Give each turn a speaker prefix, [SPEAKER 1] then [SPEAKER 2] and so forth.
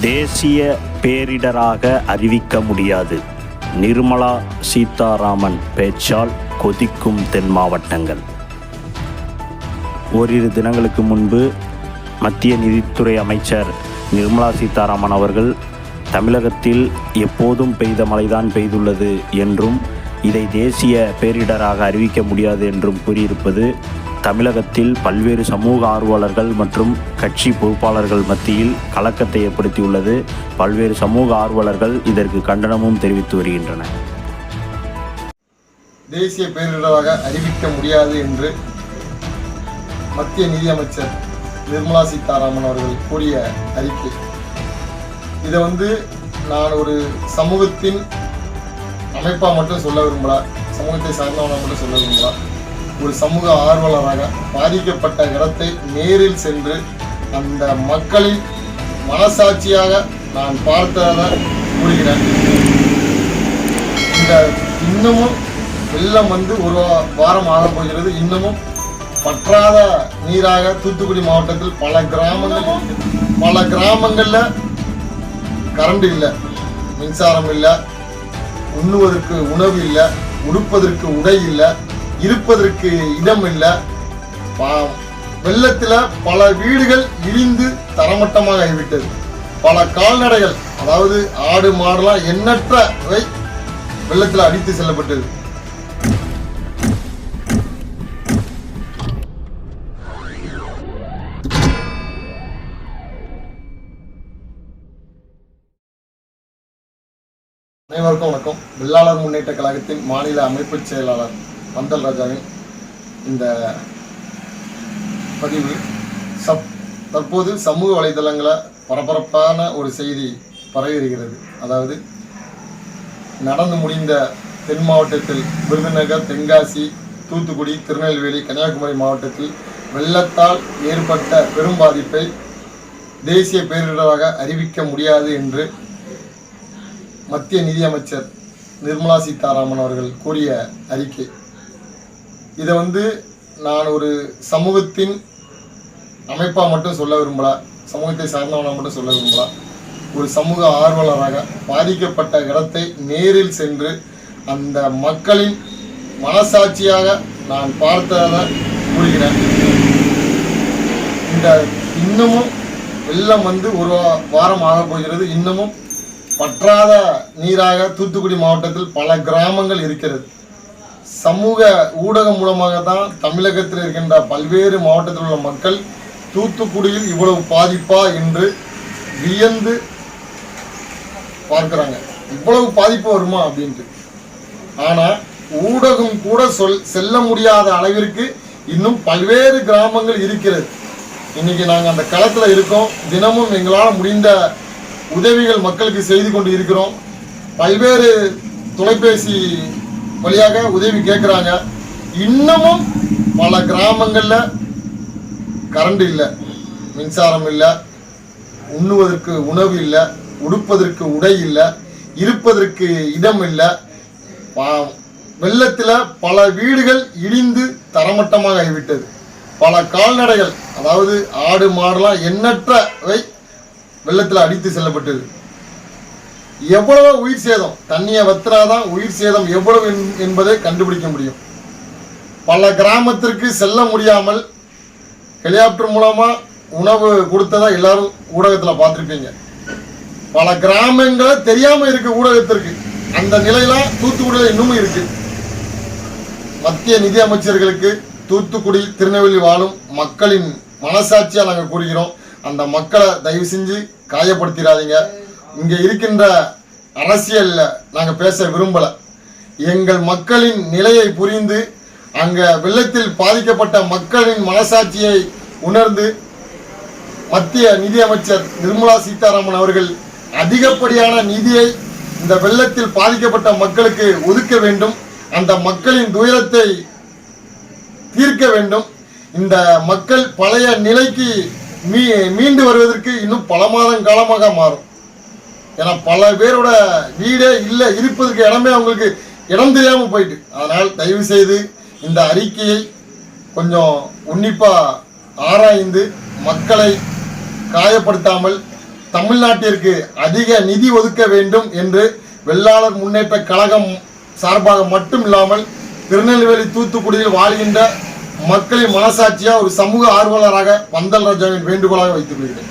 [SPEAKER 1] தேசிய பேரிடராக அறிவிக்க முடியாது. நிர்மலா சீதாராமன் பேச்சால் கொதிக்கும் தென் மாவட்டங்கள். ஓரிரு தினங்களுக்கு முன்பு மத்திய நிதித்துறை அமைச்சர் நிர்மலா சீதாராமன் அவர்கள் தமிழகத்தில் எப்போதும் பெய்த மழைதான் பெய்துள்ளது என்றும் இதை தேசிய பேரிடராக அறிவிக்க முடியாது என்றும் கூறியிருப்பது தமிழகத்தில் பல்வேறு சமூக ஆர்வலர்கள் மற்றும் கட்சி பொறுப்பாளர்கள் மத்தியில் கலக்கத்தை ஏற்படுத்தியுள்ளது. பல்வேறு சமூக ஆர்வலர்கள் இதற்கு கண்டனமும் தெரிவித்து வருகின்றனர்.
[SPEAKER 2] தேசிய பேரிடராக அறிவிக்க முடியாது என்று மத்திய நிதியமைச்சர் நிர்மலா சீதாராமன் அவர்கள் கூறிய அறிக்கை. இதை வந்து நான் ஒரு சமூகத்தின் அமைப்பாக மட்டும் சொல்ல விரும்பல சமூகத்தை சார்ந்தவனாக மட்டும் சொல்ல விரும்பல ஒரு சமூக ஆர்வலராக பாதிக்கப்பட்ட இடத்தை நேரில் சென்று அந்த மக்களின் மனசாட்சியாக நான் பார்த்ததை கூறுகிறேன். இந்த இன்னமும் வெள்ளம் வந்து ஒரு வாரம் ஆக போகிறது. இன்னமும் பற்றாத நீராக தூத்துக்குடி மாவட்டத்தில் பல கிராமங்கள் பல கிராமங்களில் கரண்ட் இல்லை மின்சாரம் இல்லை உண்ணுவதற்கு உணவு இல்லை உடுப்பதற்கு உடை இல்லை இருப்பதற்கு இடம் இல்லை வெள்ளத்தில் வெள்ளத்துல பல வீடுகள் இடிந்து தரமட்டமாக ஆகிவிட்டது. பல கால்நடைகள் அதாவது ஆடு மாடுலாம் எண்ணற்றவை வெள்ளத்தில் அடித்து செல்லப்பட்டது. அனைவருக்கும் வணக்கம். வெள்ளாளர் முன்னேற்ற கழகத்தின் மாநில அமைப்பு செயலாளர் பந்தல் ராஜாவின் இந்த பதிவு சப் தற்போது சமூக வலைதளங்களில் பரபரப்பான ஒரு செய்தி பரவி வருகிறது அதாவது நடந்து முடிந்த தென் மாவட்டத்தில் விருதுநகர் தென்காசி தூத்துக்குடி திருநெல்வேலி கன்னியாகுமரி மாவட்டத்தில் வெள்ளத்தால் ஏற்பட்ட பெரும் பாதிப்பை தேசிய பேரிடராக அறிவிக்க முடியாது என்று மத்திய நிதியமைச்சர் நிர்மலா சீதாராமன் அவர்கள் கூறிய அறிக்கை. இதை வந்து நான் ஒரு சமூகத்தின் அமைப்பாக மட்டும் சொல்ல விரும்பல. சமூகத்தை சார்ந்தவனாக மட்டும் சொல்ல விரும்பல. ஒரு சமூக ஆர்வலராக பாதிக்கப்பட்ட இடத்தை நேரில் சென்று அந்த மக்களின் மனசாட்சியாக நான் பார்த்ததை கூறுகிறேன். இந்த இன்னமும் வெள்ளம் வந்து ஒரு வா- வாரம் ஆக போகிறது. இன்னமும் பற்றாத நீராக தூத்துக்குடி மாவட்டத்தில் பல கிராமங்கள் இருக்கிறது. சமூக ஊடகம் மூலமாக தான் தமிழகத்தில் இருக்கின்ற பல்வேறு மாவட்டத்தில் உள்ள மக்கள் தூத்துக்குடியில் இவ்வளவு பாதிப்பா என்று வியந்து பார்க்குறாங்க. இவ்வளவு பாதிப்பு வருமா அப்படின்ட்டு. ஆனால் ஊடகம் கூட சொல் செல்ல முடியாத அளவிற்கு இன்னும் பல்வேறு கிராமங்கள் இருக்கிறது. இன்னைக்கு நாங்கள் அந்த களத்தில் இருக்கோம். தினமும் எங்களால் முடிந்த உதவிகள் மக்களுக்கு செய்து கொண்டு இருக்கிறோம். பல்வேறு தொலைபேசி வழியாக உதவி கேட்குறாங்க இன்னமும் பல கிராமங்களில் கரண்ட் இல்லை மின்சாரம் இல்லை உண்ணுவதற்கு உணவு இல்லை உடுப்பதற்கு உடை இல்லை இருப்பதற்கு இடம் இல்லை. வெள்ளத்தில் பல வீடுகள் இடிந்து தரமட்டமாக ஆகிவிட்டது. பல கால்நடைகள் அதாவது ஆடு மாடுலாம் எண்ணற்றவை வெள்ளத்தில் அடித்து செல்லப்பட்டது. எவ்வளவு உயிர் சேதம் தண்ணியை வத்திராதான் உயிர் சேதம் எவ்வளவு என்- என்பதை கண்டுபிடிக்க முடியும். பல கிராமத்திற்கு செல்ல முடியாமல் ஹெலிகாப்டர் மூலமா உணவு கொடுத்ததா எல்லாரும் ஊடகத்துல பார்த்துருப்பீங்க. பல கிராமங்களை தெரியாம இருக்கு ஊடகத்திற்கு. அந்த நிலையெல்லாம் தூத்துக்குடியில் இன்னமும் இருக்கு. மத்திய நிதி அமைச்சர்களுக்கு தூத்துக்குடி திருநெல்வேலி வாழும் மக்களின் மனசாட்சியாக நாங்கள் கூறுகிறோம். அந்த மக்களை தயவு செஞ்சு காயப்படுத்திடாதீங்க. இங்கே இருக்கின்ற அரசியல்ல நாங்க பேச விரும்பல. எங்கள் மக்களின் நிலையை புரிந்து அங்க வெள்ளத்தில் பாதிக்கப்பட்ட மக்களின் மனசாட்சியை உணர்ந்து மத்திய நிதியமைச்சர் நிர்மலா சீதாராமன் அவர்கள் அதிகப்படியான நிதியை இந்த வெள்ளத்தில் பாதிக்கப்பட்ட மக்களுக்கு ஒதுக்க வேண்டும் அந்த மக்களின் துயரத்தை தீர்க்க வேண்டும். இந்த மக்கள் பழைய நிலைக்கு மீ மீண்டு வருவதற்கு இன்னும் பல மாதம் காலமாக மாறும். ஏன்னா பல பேரோட வீடே இல்லை இருப்பதற்கு இடமே அவங்களுக்கு இடம் தெரியாமல் போயிட்டு. அதனால் தயவு செய்து இந்த அறிக்கையை கொஞ்சம் உன்னிப்பாக ஆராய்ந்து மக்களை காயப்படுத்தாமல் தமிழ்நாட்டிற்கு அதிக நிதி ஒதுக்க வேண்டும் என்று வெள்ளாளர் முன்னேற்ற கழகம் சார்பாக மட்டும் இல்லாமல் திருநெல்வேலி தூத்துக்குடியில் வாழ்கின்ற மக்களின் மனசாட்சியாக ஒரு சமூக ஆர்வலராக பந்தல் ராஜாவின் வேண்டுகோளாக வைத்துக் கொள்கிறேன்.